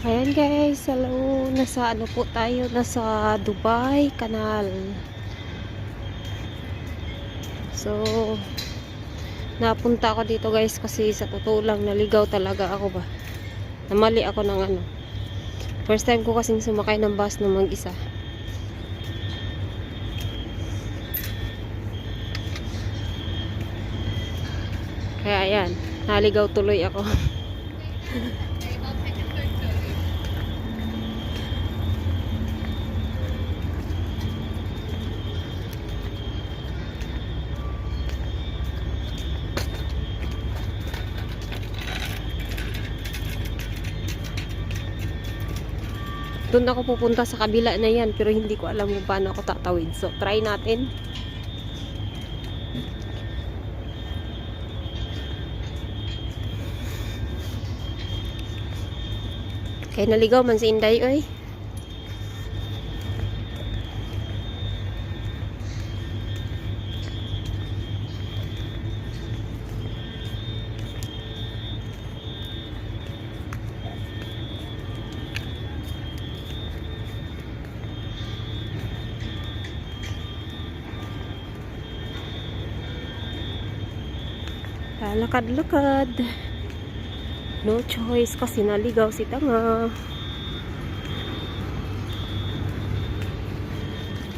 Ayan guys, hello. Nasa ano po tayo? Nasa Dubai Canal. So, napunta ako dito guys kasi sa totoo lang naligaw talaga ako ba. Namali ako ng ano. First time ko kasing sumakay ng bus na mag-isa. Kaya ayan, naligaw tuloy ako. Doon ako pupunta sa kabila na yan pero hindi ko alam kung paano ako tatawid. So, try natin. Kaya naligaw man si Inday, oy. Lalakad-lakad. No choice kasi naligaw si Tanga.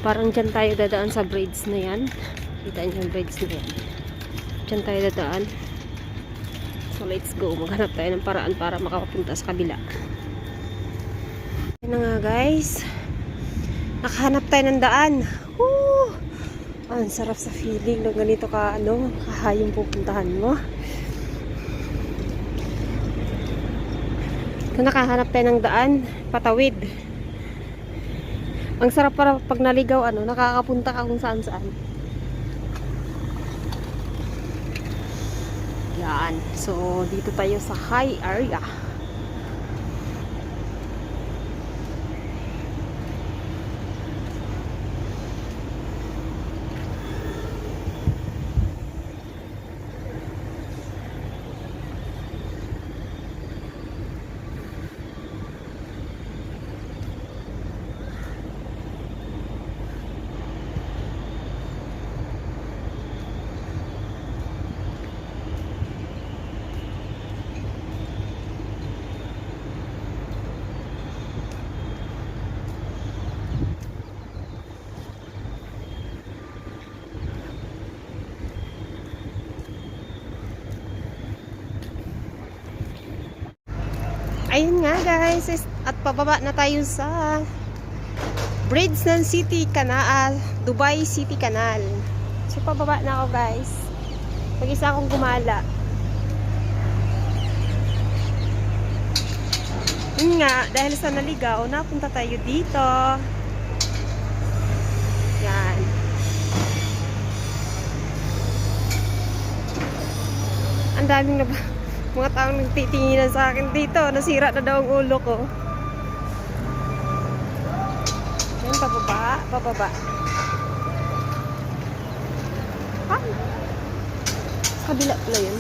Parang dyan tayo dadaan sa braids na yan. Kita niyo yung braids na yan. Dyan tayo dadaan. So let's go. Maghanap tayo ng paraan para makapunta sa kabila. Yan na nga guys. Nakahanap tayo ng daan. Ah, Ang sarap sa feeling na ganito ka ano, kahayong pupuntahan mo. So, nakahanap tayo ng daan, patawid. Ang sarap para pag naligaw, ano, nakakapunta ka kung saan saan. Yan. So, dito tayo sa high area. Ayun nga guys, at pababa na tayo sa bridge ng City Canal, Dubai City Canal. So pababa na ako guys. Mag-isa akong gumala. Yun nga, dahil sa naligaw, napunta tayo dito. Yan. Ang daming na mga taong nagtitinginan sa akin dito. Nasira na daw ang ulo ko. Yan, pababa, pababa. Ay! Kabila pala yun.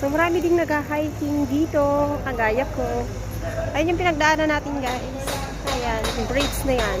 So marami ding nag-hiking dito, kagaya ko. Ayun yung pinagdaanan natin guys. Ayan, bridge na yan.